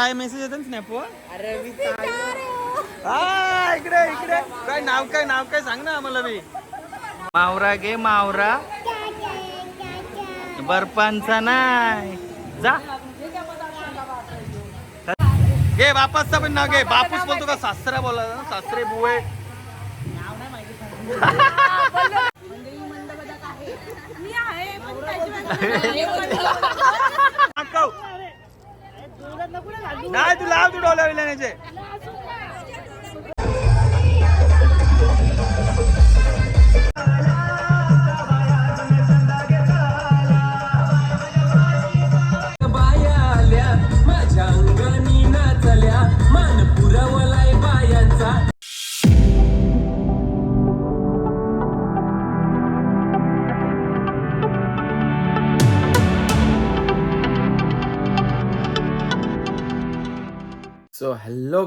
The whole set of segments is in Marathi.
काय मेसेज येतात स्नॅपवर अरे. हा. इकडे इकडे. काय नाव काय नाव काय सांग ना आम्हाला मी मावरा गे मावरा. बर्फांचा नाही जा. घे बापाचा पण नाव घे. बापूस बोलतो का सासरा बोला ना सासरे बुवे मी आहे पण त्याशिवाय दाखव. नाही तू लाव तू डोल्या विल्याचे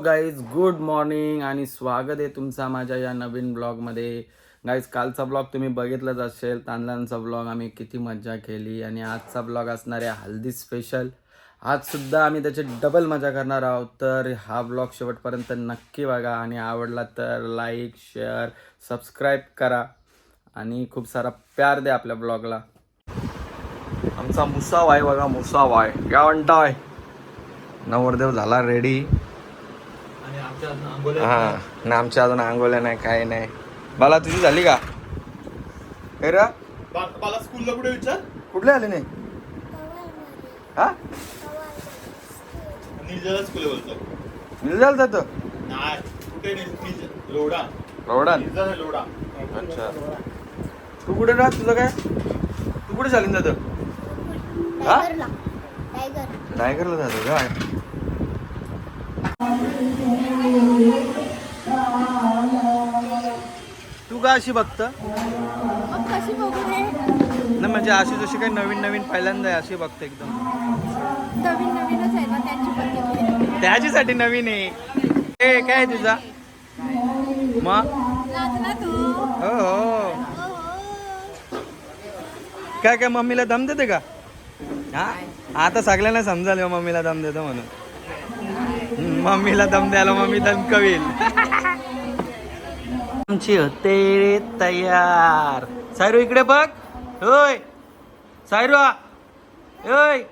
गाईज गुड मॉर्निंग आणि स्वागत आहे तुमचा माझ्या या नवीन ब्लॉगमध्ये गाईज कालचा ब्लॉग तुम्ही बघितलाच असेल तांदळांचा ब्लॉग आम्ही किती मजा केली आणि आजचा ब्लॉग असणार आहे हल्दी स्पेशल आजसुद्धा आम्ही त्याची डबल मजा करणार आहोत तर हा ब्लॉग शेवटपर्यंत नक्की बघा आणि आवडला तर लाईक शेअर सबस्क्राईब करा आणि खूप सारा प्यार द्या आपल्या ब्लॉगला आमचा मुसाव आहे बघा मुसाव आहे काय म्हणताय नवरदेव झाला रेडी हा ना आमच्या अजून आंघोळ्या नाही काय नाही. बाला तुझी झाली का? हे रा. मला स्कूलला कुठे विचार? कुठले आले नाही? हा? निर्जला स्कूल बोलतो. मिळाल जात. नाही कुठे नाही निर्जल निर्जल अच्छा. तू कुठे राहत तुझं काय? तू कुठे चालीन जात? हा? टायगरला. जातो काय का अशी बघत? मग कशी बघू रे? नाही म्हणजे अशी जशी काही नवीन नवीन पहिल्यांदा आहे अशी बघते एकदम. नवीन नवीनच आहे ना त्यांची पद्धत. त्याच्यासाठी नवीन आहे. ए काय आहे तुझा? मग तू. हो हो. काय काय मम्मीला दम देते का? हा? आता सगळ्यांना समजाल मम्मीला दम देतो म्हणून. हम्म, मम्मीला दम द्यायला मम्मी दम कवील आमची होते रे तयार. सायरू इकडे बघ. होय. सायरू होय.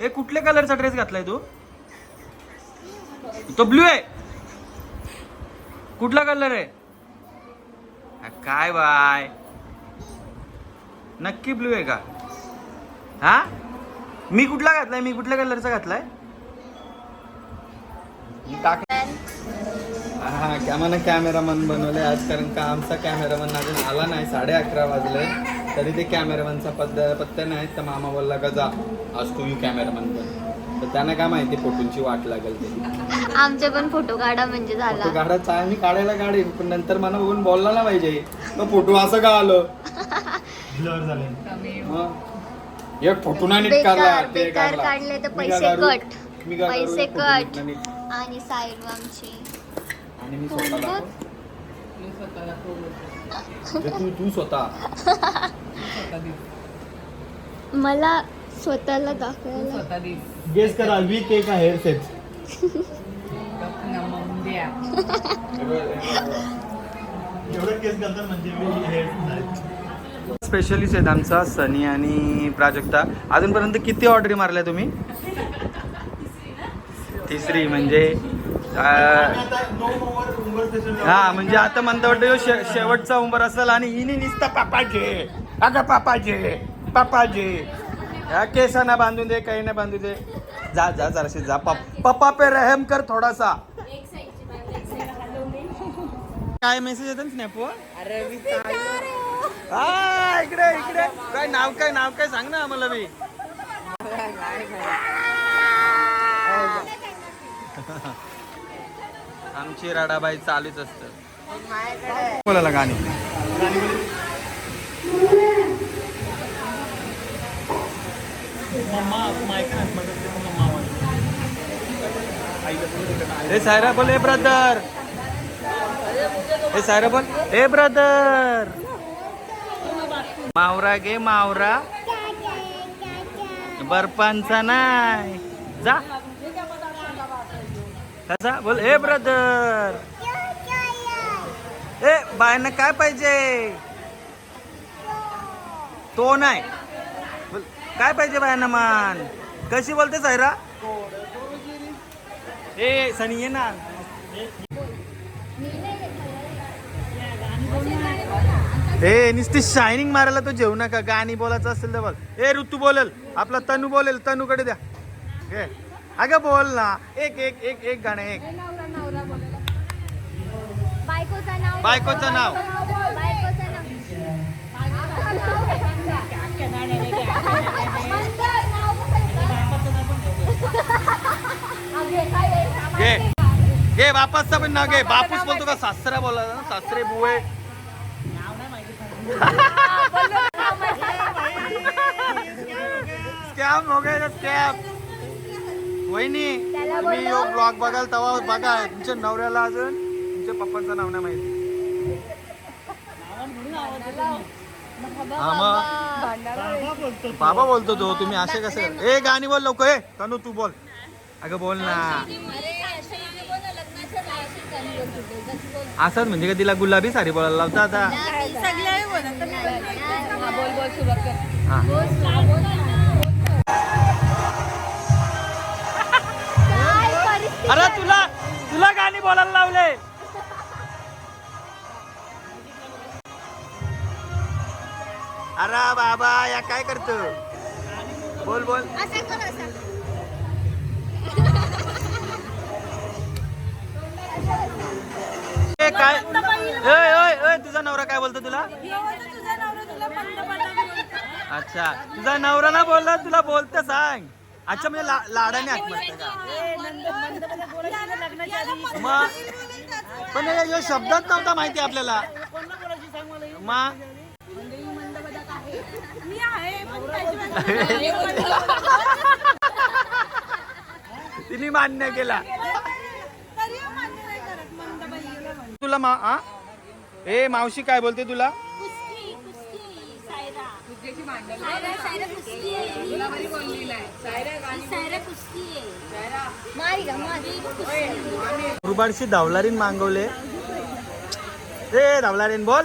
ए कुठल्या कलरचा ड्रेस घातलाय तू? तो ब्ल्यू आहे. कुठला कलर आहे? काय बाय. नक्की ब्ल्यू आहे का? हा? मी कुठला घातलाय? मी कुठल्या कलरचा घातलाय? हा कॅमेरा कॅमेरामन बनवले आज कारण का आमचा कॅमेरामन अजून आला नाही साडे अकरा वाजले. तरी ते कॅमेरामनचा पत्ता पत्ता नाही तर मामा बोलला का जा आज तू यू कॅमेरामन पण तर त्यांना काय माहिती फोटोंची वाट लागेल ते. आमचे पण फोटो काढा म्हणजे झाला. काढायचा आहे मी काढायला काढेन पण नंतर मला बघून बोलला ना पाहिजे. तो फोटो असं का आलं? ब्लर झाले. मग? एक फोटो नाही नीट काढला ते काढला. तर पैसे? कट? पैसे कट. आणि साईड आमची. आणि मी स्वतः दाखव. मी म्हणजे तू तू स्वतः. स्वतः दिस मला स्वतःला तू दाखवायला स्वतः दिस गेस करा वी के का हेअर सेट द्या. एवढं केस म्हणजे मी स्पेशलिस्ट आहेत आमचा सनी आणि प्राजक्ता. अजूनपर्यंत किती ऑर्डरी मारल्या तुम्ही? तिसरी म्हणजे हा म्हणजे आता म्हणता वाटतं शे शेवटचा उंबर असेल आणि हिने निसता पापाजे अगं पापाजे पापाजे केसांना बांधून दे काही नाही बांधू दे. जा जा जराशी जा. पप- पप्पा पे रहम कर थोडासा. काय मेसेज येतात स्नॅपवर. हा इकडे इकडे. काय नाव काय नाव काय सांग ना आम्हाला मी. आमची राडाबाई चालूच असत. बोलायला गाणी हे सायरा बोल हे ब्रदर हे सायरा बोल हे ब्रदर मावरा गे मावरा. बर्फांचा नाही जा. कसा बोल ए ब्रदर ए बायांना काय पाहिजे? तो नाही. बोल, काय पाहिजे बायांना मान? कशी बोलते सायरा? ए सनी ये ना. ए नुसती शायनिंग मारायला तो जेवू नका गाणी बोलायचं असेल तर बोल. ए ऋतू बोलेल आपला तनू बोलेल तनूकडे द्या. घे अगं बोल ना. एक एक एक एक गाणं एक. बायकोचं नाव घे. घे बापाचं पण नाव घे. बापूस बोलतो का सासरा बोला ना. सासरे बुवे. स्कॅम हो गए स्कॅम. वहिनी तुम्ही यो ब्लॉग बघाल तेव्हा बघा. तुमच्या नवऱ्याला अजून तुमच्या पप्पांचं नाव नाही माहिती. हा मग बाबा बोलतो तो तुम्ही असे कसे ए गाणी बोल लवकर ए तनू तू बोल. अगं बोल ना. असंच म्हणजे का तिला गुलाबी साडी बोलायला लावता आता? बोल बोल सुरुवात कर. हा. अरे तुला तुला गाणी बोलायला लावले. अरे बाबा या काय करतो? बोल बोल. ए, काय? ओय ओय ओय तुझा नवरा काय बोलतो तुला? अच्छा तुझा नवरा ना बोलला तुला बोलते सांग. अच्छा म्हणजे ला- लाडाने का मग पण हे- हे शब्दात नव्हता माहिती आपल्याला. मग तिने मान्य केला. तुला मा आ? ए मावशी काय बोलते तुला? रुबाडशी धावलारीन मागवले. ए धावलारीन बोल.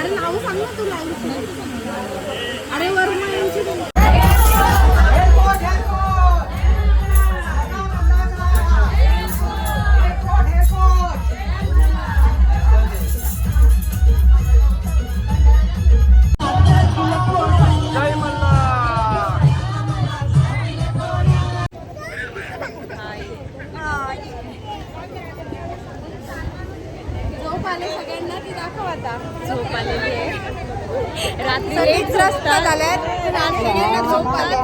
अरे नाव सांग ना तू अरे वर्मा यांची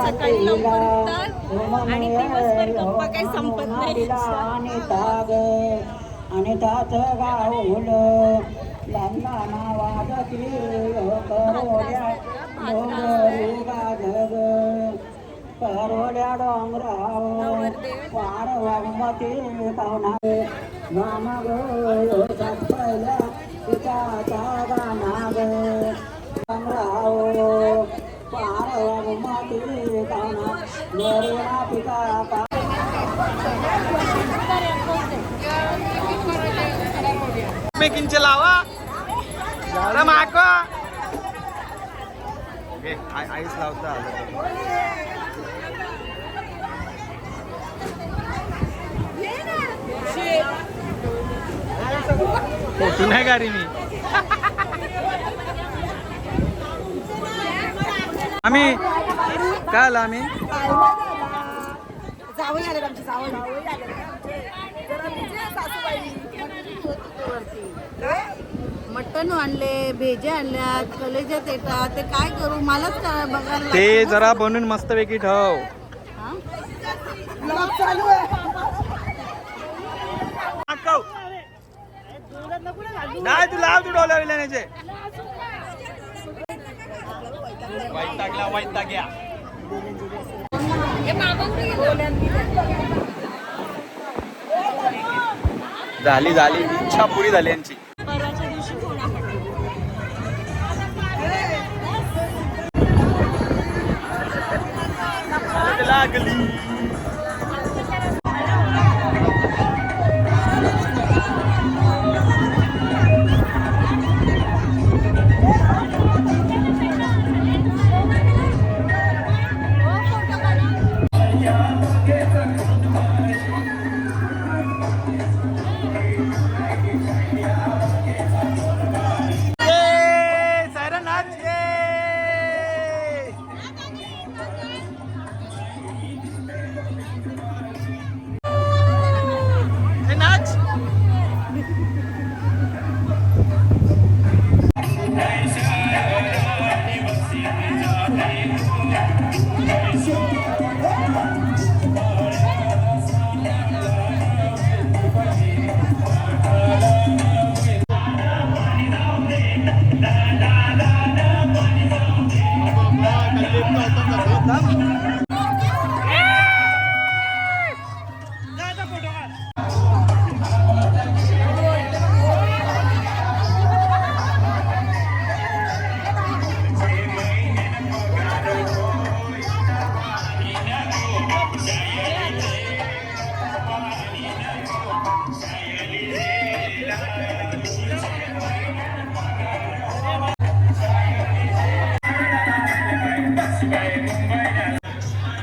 सकाळी लवकर उठतात आणि दिवसभर गप्पा काही संपत नाही. आणि तात गाऊल लंगाना वाजती करोड्या डोंगरी गाजग करोड्या डोंगराव वार वागमती पाहुणा गाना ग पहिल्या पिताचा गाना ग डोंगराव पार वागमती मेकिंगचे लावा. अरे माको आईच लावता फोटो नाही गाडी मी. आम्ही? काय आला आम्ही? मटण आणले भेजे आणल्यात कलेजात येतात ते काय करू? मलाच बघायला ते. जरा मस्तपैकी ठेव. हा? Vlog चालू आहे. माकव. नाही तू लाव तू डोल्या विल्याण्याचे वाईट टाकला वाईट टाक्या झाली झाली. इच्छा पुरी झाली यांची.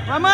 मामा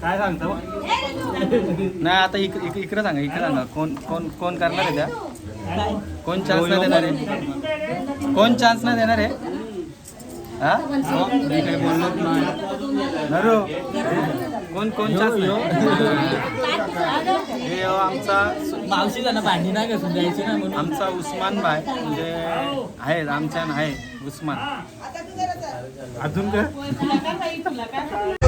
काय? सांगतो नाही आता इक इक- इकडं सांगा इकडं सांगा. कोण कोण कोण करणार आहे त्या? कोण चान्स नाही देणार आहे? कोण चान्स नाही देणार आहे? हा? मी काही बोललोच नाही नरो कोण कोण चान्स हे हो आमचा मावशी त्यांना भांडी नाही घासून द्यायची ना म्हणून. आमचा उस्मान भाई म्हणजे आहे आमच्या आहे उस्मान. अजून काय?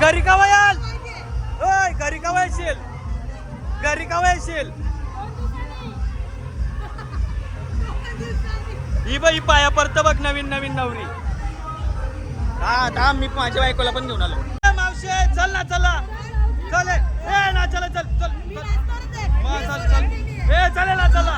घरी कवा याल ओय घरी कवा येशील घरी कवा येशील ही बाई पाया परत बघ नवीन नवीन नवरी. हा थांब मी माझ्या बायकोला पण घेऊन आलो. मावशी चल ना चला. चल ए. ना चला चल चल चल. चल चल. ए चले ना चला.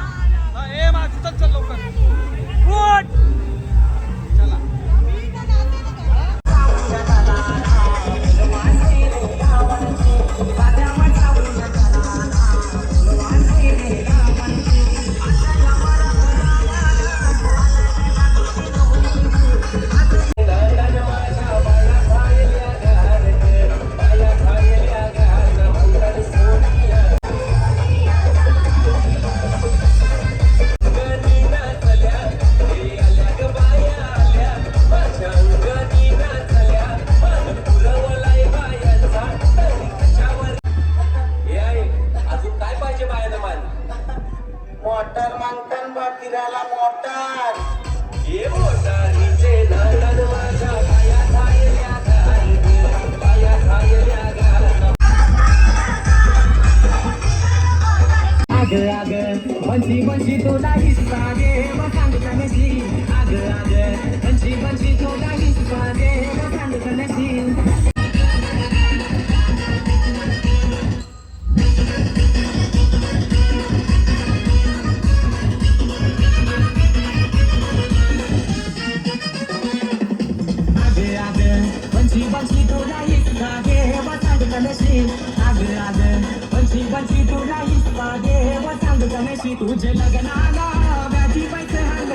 मोटर मागतान बा फिरायला मोटर. नशी आग आग. पंची पंची तुला हिस्सा देव सांग नशी तुझे लग्नाला व्याजी पैसे हाल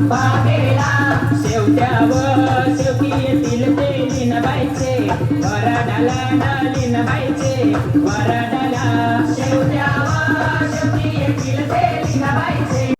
बागेला शेवट्यावर शेवटी येतील ते लिनबायचे वराडाला ना लिनबायचे वराडाला शेवट्यावर शेवटी येतील ते लिनबायचे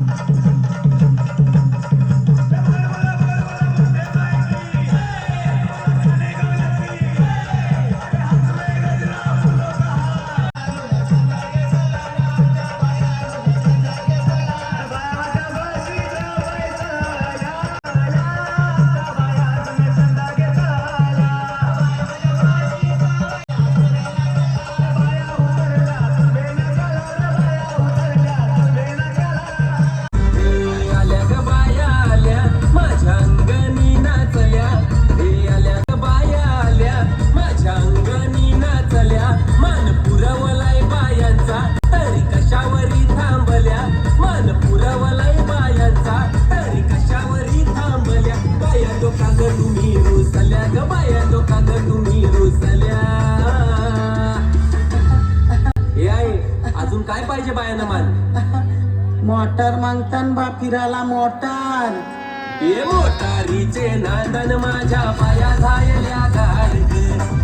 नांदन माझ्या पाया झालेल्या गार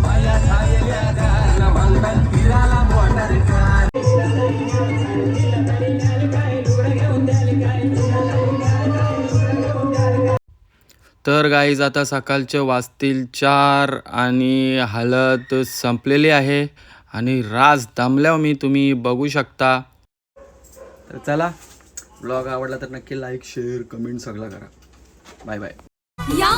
पाया झालेल्या गार न फिराला मोटार कार तर गाईज आता सकाळचे वाजतील चार आणि हालत संपलेली आहे आणि रास दमल्यावर मी तुम्ही बघू शकता. तर चला ब्लॉग आवडला तर नक्की लाईक शेअर कमेंट सगळं करा. बाय बाय या